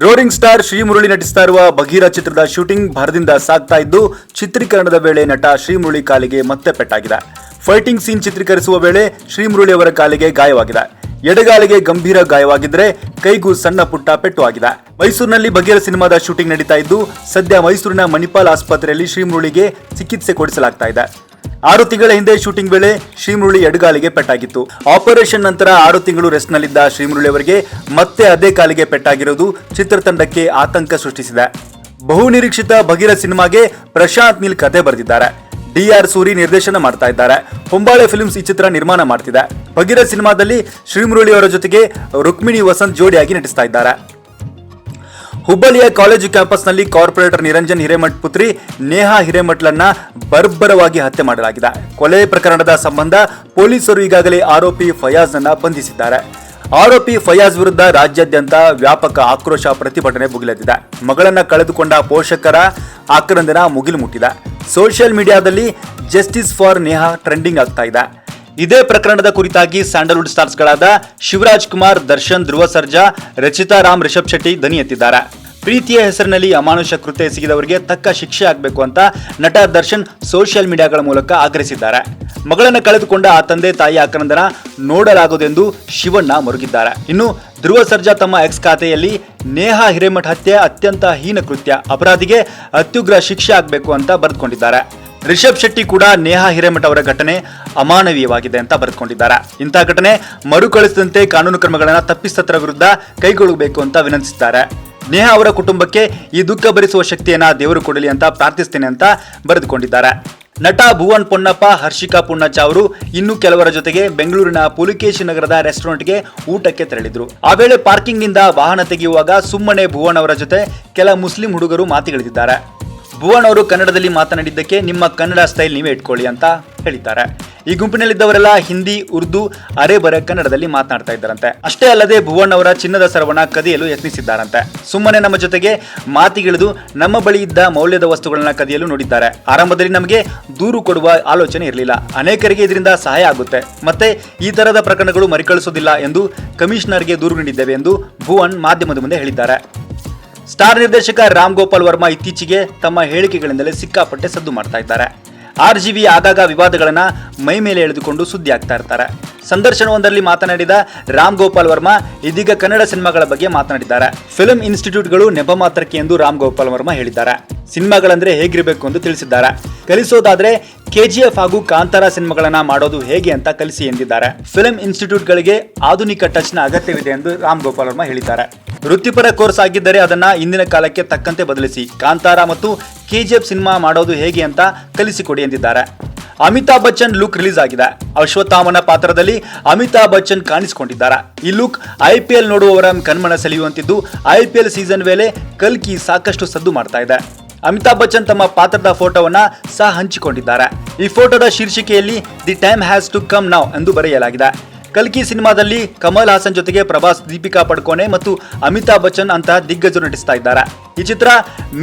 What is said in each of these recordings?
Roaring star Srimurali ನಟಿಸ್ತಾ ಇರುವ ಬಗೀರ ಚಿತ್ರದ shooting ಭರದಿಂದ ಸಾಗ್ತಾ ಇದ್ದು, ಚಿತ್ರೀಕರಣದ ವೇಳೆ ನಟ ಶ್ರೀಮುರಳಿ ಕಾಲಿಗೆ ಮತ್ತೆ ಪೆಟ್ಟಾಗಿದೆ. ಫೈಟಿಂಗ್ ಸೀನ್ ಚಿತ್ರೀಕರಿಸುವ ವೇಳೆ ಶ್ರೀಮುರಳಿ ಅವರ ಕಾಲಿಗೆ ಗಾಯವಾಗಿದೆ. ಎಡಗಾಲಿಗೆ ಗಂಭೀರ ಗಾಯವಾಗಿದ್ರೆ ಕೈಗೂ ಸಣ್ಣ ಪುಟ್ಟ ಪೆಟ್ಟು ಆಗಿದೆ. ಮೈಸೂರಿನಲ್ಲಿ ಬಗೀರ ಸಿನಿಮಾದ ಶೂಟಿಂಗ್ ನಡೀತಾ ಇದ್ದು, ಸದ್ಯ ಮೈಸೂರಿನ ಮಣಿಪಾಲ್ ಆಸ್ಪತ್ರೆಯಲ್ಲಿ ಶ್ರೀಮುರಳಿಗೆ ಚಿಕಿತ್ಸೆ ಕೊಡಿಸಲಾಗ್ತಾ ಇದೆ. ಆರು ತಿಂಗಳ ಹಿಂದೆ ಶೂಟಿಂಗ್ ವೇಳೆ ಶ್ರೀಮುರಳಿ ಎಡಗಾಲಿಗೆ ಪೆಟ್ಟಾಗಿತ್ತು. ಆಪರೇಷನ್ ನಂತರ ಆರು ತಿಂಗಳು ರೆಸ್ಟ್ನಲ್ಲಿದ್ದ ಶ್ರೀಮುರಳಿ ಅವರಿಗೆ ಮತ್ತೆ ಅದೇ ಕಾಲಿಗೆ ಪೆಟ್ಟಾಗಿರೋದು ಚಿತ್ರತಂಡಕ್ಕೆ ಆತಂಕ ಸೃಷ್ಟಿಸಿದೆ. ಬಹು ನಿರೀಕ್ಷಿತ ಭಗೀರ ಸಿನಿಮಾಗೆ ಪ್ರಶಾಂತ್ ನೀಲ್ ಕತೆ ಬರೆದಿದ್ದಾರೆ. ಡಿ ಆರ್ ಸೂರಿ ನಿರ್ದೇಶನ ಮಾಡ್ತಾ ಇದ್ದಾರೆ. ಹೊಂಬಾಳೆ ಫಿಲ್ಮ್ಸ್ ಈ ಚಿತ್ರ ನಿರ್ಮಾಣ ಮಾಡ್ತಿದೆ. ಭಗೀರ ಸಿನಿಮಾದಲ್ಲಿ ಶ್ರೀಮುರುಳಿ ಅವರ ಜೊತೆಗೆ ರುಕ್ಮಿಣಿ ವಸಂತ್ ಜೋಡಿಯಾಗಿ ನಟಿಸ್ತಾ ಇದ್ದಾರೆ. ಹುಬ್ಬಳ್ಳಿಯ ಕಾಲೇಜು ಕ್ಯಾಂಪಸ್ನಲ್ಲಿ ಕಾರ್ಪೊರೇಟರ್ ನಿರಂಜನ್ ಹಿರೇಮಠ್ ಪುತ್ರಿ ನೇಹಾ ಹಿರೇಮಠ್ಲನ್ನ ಬರ್ಬರವಾಗಿ ಹತ್ಯೆ ಮಾಡಲಾಗಿದೆ. ಕೊಲೆ ಪ್ರಕರಣದ ಸಂಬಂಧ ಪೊಲೀಸರು ಈಗಾಗಲೇ ಆರೋಪಿ ಫಯಾಜ್ನನ್ನ ಬಂಧಿಸಿದ್ದಾರೆ. ಆರೋಪಿ ಫಯಾಜ್ ವಿರುದ್ಧ ರಾಜ್ಯಾದ್ಯಂತ ವ್ಯಾಪಕ ಆಕ್ರೋಶ ಪ್ರತಿಭಟನೆ ಭುಗಿಲೆದ್ದಿದೆ. ಮಗಳನ್ನ ಕಳೆದುಕೊಂಡ ಪೋಷಕರ ಆಕ್ರಂದನ ಮುಗಿಲು ಮುಟ್ಟಿದೆ. ಸೋಷಿಯಲ್ ಮೀಡಿಯಾದಲ್ಲಿ ಜಸ್ಟಿಸ್ ಫಾರ್ ನೇಹಾ ಟ್ರೆಂಡಿಂಗ್ ಆಗ್ತಾ ಇದೆ. ಇದೇ ಪ್ರಕರಣದ ಕುರಿತಾಗಿ ಸ್ಯಾಂಡಲ್ವುಡ್ ಸ್ಟಾರ್ಸ್ಗಳಾದ ಶಿವರಾಜ್ ಕುಮಾರ್, ದರ್ಶನ್, ಧ್ರುವ ಸರ್ಜಾ, ರಚಿತಾ ರಾಮ್, ರಿಷಬ್ ಶೆಟ್ಟಿ ದನಿ ಎತ್ತಿದ್ದಾರೆ. ಪ್ರೀತಿಯ ಹೆಸರಿನಲ್ಲಿ ಅಮಾನುಷ ಕೃತ್ಯ ಎಸಗಿದವರಿಗೆ ತಕ್ಕ ಶಿಕ್ಷೆ ಆಗಬೇಕು ಅಂತ ನಟ ದರ್ಶನ್ ಸೋಷಿಯಲ್ ಮೀಡಿಯಾಗಳ ಮೂಲಕ ಆಗ್ರಹಿಸಿದ್ದಾರೆ. ಮಗಳನ್ನು ಕಳೆದುಕೊಂಡ ಆ ತಂದೆ ತಾಯಿ ಆಕ್ರಂದನ ನೋಡಲಾಗುವುದೆಂದು ಶಿವಣ್ಣ ಮರುಗಿದ್ದಾರೆ. ಇನ್ನು ಧ್ರುವ ಸರ್ಜಾ ತಮ್ಮ ಎಕ್ಸ್ ಖಾತೆಯಲ್ಲಿ ನೇಹಾ ಹಿರೇಮಠ ಹತ್ಯೆ ಅತ್ಯಂತ ಹೀನ ಕೃತ್ಯ. ಅಪರಾಧಿಗೆ ಅತ್ಯುಗ್ರ ಶಿಕ್ಷೆ ಆಗಬೇಕು ಅಂತ ಬರೆದುಕೊಂಡಿದ್ದಾರೆ. ರಿಷಬ್ ಶೆಟ್ಟಿ ಕೂಡ ನೇಹಾ ಹಿರೇಮಠ ಅವರ ಘಟನೆ ಅಮಾನವೀಯವಾಗಿದೆ ಅಂತ ಬರೆದುಕೊಂಡಿದ್ದಾರೆ. ಇಂತಹ ಘಟನೆ ಮರುಕಳಿಸದಂತೆ ಕಾನೂನು ಕ್ರಮಗಳನ್ನು ತಪ್ಪಿಸ್ತರ ವಿರುದ್ಧ ಕೈಗೊಳ್ಳಬೇಕು ಅಂತ ವಿನಂತಿಸಿದ್ದಾರೆ. ನೇಹಾ ಅವರ ಕುಟುಂಬಕ್ಕೆ ಈ ದುಃಖ ಭರಿಸುವ ಶಕ್ತಿಯನ್ನ ದೇವರು ಕೊಡಲಿ ಅಂತ ಪ್ರಾರ್ಥಿಸ್ತೇನೆ ಅಂತ ಬರೆದುಕೊಂಡಿದ್ದಾರೆ. ನಟ ಭುವನ್ ಪೊನ್ನಪ್ಪ, ಹರ್ಷಿಕಾ ಪುಣ್ಣಚ್ಚ ಅವರು ಇನ್ನು ಕೆಲವರ ಜೊತೆಗೆ ಬೆಂಗಳೂರಿನ ಪುಲಿಕೇಶಿ ನಗರದ ರೆಸ್ಟೋರೆಂಟ್ಗೆ ಊಟಕ್ಕೆ ತೆರಳಿದ್ರು. ಆ ವೇಳೆ ಪಾರ್ಕಿಂಗ್ನಿಂದ ವಾಹನ ತೆಗೆಯುವಾಗ ಸುಮ್ಮನೆ ಭುವನ್ ಅವರ ಜೊತೆ ಕೆಲ ಮುಸ್ಲಿಂ ಹುಡುಗರು ಮಾತುಗಳಿದ್ದಾರೆ ಭುವನ್ ಅವರು ಕನ್ನಡದಲ್ಲಿ ಮಾತನಾಡಿದ್ದಕ್ಕೆ ನಿಮ್ಮ ಕನ್ನಡ ಸ್ಟೈಲ್ ನೀವೇ ಇಟ್ಕೊಳ್ಳಿ ಅಂತ ಹೇಳಿದ್ದಾರೆ. ಈ ಗುಂಪಿನಲ್ಲಿದ್ದವರೆಲ್ಲ ಹಿಂದಿ, ಉರ್ದು ಅರೆ ಬರೆ ಕನ್ನಡದಲ್ಲಿ ಮಾತನಾಡ್ತಾ ಇದ್ದಾರಂತೆ. ಅಷ್ಟೇ ಅಲ್ಲದೆ ಭುವನ್ ಅವರ ಚಿನ್ನದ ಸರವಣ ಕದಿಯಲು ಯತ್ನಿಸಿದ್ದಾರಂತೆ. ಸುಮ್ಮನೆ ನಮ್ಮ ಜೊತೆಗೆ ಮಾತಿಗಿಳಿದು ನಮ್ಮ ಬಳಿ ಇದ್ದ ಮೌಲ್ಯದ ವಸ್ತುಗಳನ್ನ ಕದಿಯಲು ನೋಡಿದ್ದಾರೆ. ಆರಂಭದಲ್ಲಿ ನಮಗೆ ದೂರು ಕೊಡುವ ಆಲೋಚನೆ ಇರಲಿಲ್ಲ. ಅನೇಕರಿಗೆ ಇದರಿಂದ ಸಹಾಯ ಆಗುತ್ತೆ. ಮತ್ತೆ ಈ ತರದ ಪ್ರಕರಣಗಳು ಮರಿಕಳಿಸೋದಿಲ್ಲ ಎಂದು ಕಮಿಷನರ್ಗೆ ದೂರು ನೀಡಿದ್ದೇವೆ ಎಂದು ಭುವನ್ ಮಾಧ್ಯಮದ ಮುಂದೆ ಹೇಳಿದ್ದಾರೆ. ಸ್ಟಾರ್ ನಿರ್ದೇಶಕ ರಾಮ್ ಗೋಪಾಲ್ ವರ್ಮಾ ಇತ್ತೀಚೆಗೆ ತಮ್ಮ ಹೇಳಿಕೆಗಳಿಂದಲೇ ಸಿಕ್ಕಾಪಟ್ಟೆ ಸದ್ದು ಮಾಡ್ತಾ ಇದ್ದಾರೆ. ಆರ್ ಜಿ ವಿ ಆಗಾಗ ವಿವಾದಗಳನ್ನ ಮೈ ಮೇಲೆ ಎಳೆದುಕೊಂಡು ಸುದ್ದಿ ಆಗ್ತಾ ಇರ್ತಾರೆ. ಸಂದರ್ಶನವೊಂದರಲ್ಲಿ ಮಾತನಾಡಿದ ರಾಮ್ ಗೋಪಾಲ್ ವರ್ಮಾ ಇದೀಗ ಕನ್ನಡ ಸಿನಿಮಾಗಳ ಬಗ್ಗೆ ಮಾತನಾಡಿದ್ದಾರೆ. ಫಿಲ್ಮ್ ಇನ್ಸ್ಟಿಟ್ಯೂಟ್ಗಳು ನೆಪ ಮಾತ್ರಕ್ಕೆ ಎಂದು ರಾಮ್ ಗೋಪಾಲ್ ವರ್ಮಾ ಹೇಳಿದ್ದಾರೆ. ಸಿನಿಮಾಗಳಂದ್ರೆ ಹೇಗಿರಬೇಕು ಎಂದು ತಿಳಿಸಿದ್ದಾರೆ. ಕಲಿಸೋದಾದ್ರೆ ಕೆಜಿಎಫ್ ಹಾಗೂ ಕಾಂತಾರ ಸಿನಿಮಾಗಳನ್ನ ಮಾಡೋದು ಹೇಗೆ ಅಂತ ಕಲಿಸಿ ಎಂದಿದ್ದಾರೆ. ಫಿಲ್ಮ್ ಇನ್ಸ್ಟಿಟ್ಯೂಟ್ಗಳಿಗೆ ಆಧುನಿಕ ಟಚ್ನ ಅಗತ್ಯವಿದೆ ಎಂದು ರಾಮ್ ಗೋಪಾಲ್ ವರ್ಮಾ ಹೇಳಿದ್ದಾರೆ. ವೃತ್ತಿಪರ ಕೋರ್ಸ್ ಆಗಿದ್ದರೆ ಅದನ್ನ ಇಂದಿನ ಕಾಲಕ್ಕೆ ತಕ್ಕಂತೆ ಬದಲಿಸಿ. ಕಾಂತಾರ ಮತ್ತು ಕೆಜಿಎಫ್ ಸಿನಿಮಾ ಮಾಡೋದು ಹೇಗೆ ಅಂತ ಕಲಿಸಿಕೊಡಿ ಎಂದಿದ್ದಾರೆ. ಅಮಿತಾಬ್ ಬಚ್ಚನ್ ಲುಕ್ ರಿಲೀಸ್ ಆಗಿದೆ. ಅಶ್ವತ್ಥಾಮನ ಪಾತ್ರದಲ್ಲಿ ಅಮಿತಾಬ್ ಬಚ್ಚನ್ ಕಾಣಿಸಿಕೊಂಡಿದ್ದಾರೆ. ಈ ಲುಕ್ ಐ ಪಿ ಎಲ್ ನೋಡುವವರ ಕಣ್ಮನ ಸೆಳೆಯುವಂತಿದ್ದು ಐ ಪಿ ಎಲ್ ಸೀಸನ್ ವೇಳೆ ಕಲ್ಕಿ ಸಾಕಷ್ಟು ಸದ್ದು ಮಾಡ್ತಾ ಇದೆ. ಅಮಿತಾಬ್ ಬಚ್ಚನ್ ತಮ್ಮ ಪಾತ್ರದ ಫೋಟೋವನ್ನ ಸಹ ಹಂಚಿಕೊಂಡಿದ್ದಾರೆ. ಈ ಫೋಟೋದ ಶೀರ್ಷಿಕೆಯಲ್ಲಿ the time has to come now ಎಂದು ಬರೆಯಲಾಗಿದೆ. ಕಲ್ಕಿ ಸಿನಿಮಾದಲ್ಲಿ ಕಮಲ್ ಹಾಸನ್ ಜೊತೆಗೆ ಪ್ರಭಾಸ್ ದೀಪಿಕಾ ಪಡ್ಕೋಣೆ ಮತ್ತು ಅಮಿತಾಬ್ ಬಚ್ಚನ್ ಅಂತಹ ದಿಗ್ಗಜರು ನಟಿಸ್ತಾ ಇದ್ದಾರೆ. ಈ ಚಿತ್ರ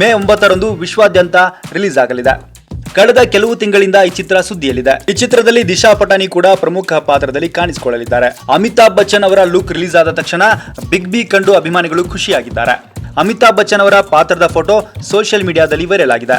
ಮೇ ಒಂಬತ್ತರಂದು ವಿಶ್ವಾದ್ಯಂತ ರಿಲೀಸ್ ಆಗಲಿದೆ. ಕಳೆದ ಕೆಲವು ತಿಂಗಳಿಂದ ಈ ಚಿತ್ರ ಸುದ್ದಿಯಲ್ಲಿದೆ. ಈ ಚಿತ್ರದಲ್ಲಿ ದಿಶಾ ಪಟಾನಿ ಕೂಡ ಪ್ರಮುಖ ಪಾತ್ರದಲ್ಲಿ ಕಾಣಿಸಿಕೊಳ್ಳಲಿದ್ದಾರೆ. ಅಮಿತಾಬ್ ಬಚ್ಚನ್ ಅವರ ಲುಕ್ ರಿಲೀಸ್ ಆದ ತಕ್ಷಣ ಬಿಗ್ ಬಿ ಕಂಡು ಅಭಿಮಾನಿಗಳು ಖುಷಿಯಾಗಿದ್ದಾರೆ. ಅಮಿತಾಬ್ ಬಚ್ಚನ್ ಅವರ ಪಾತ್ರದ ಫೋಟೋ ಸೋಷಿಯಲ್ ಮೀಡಿಯಾದಲ್ಲಿ ವೈರಲ್ ಆಗಿದೆ.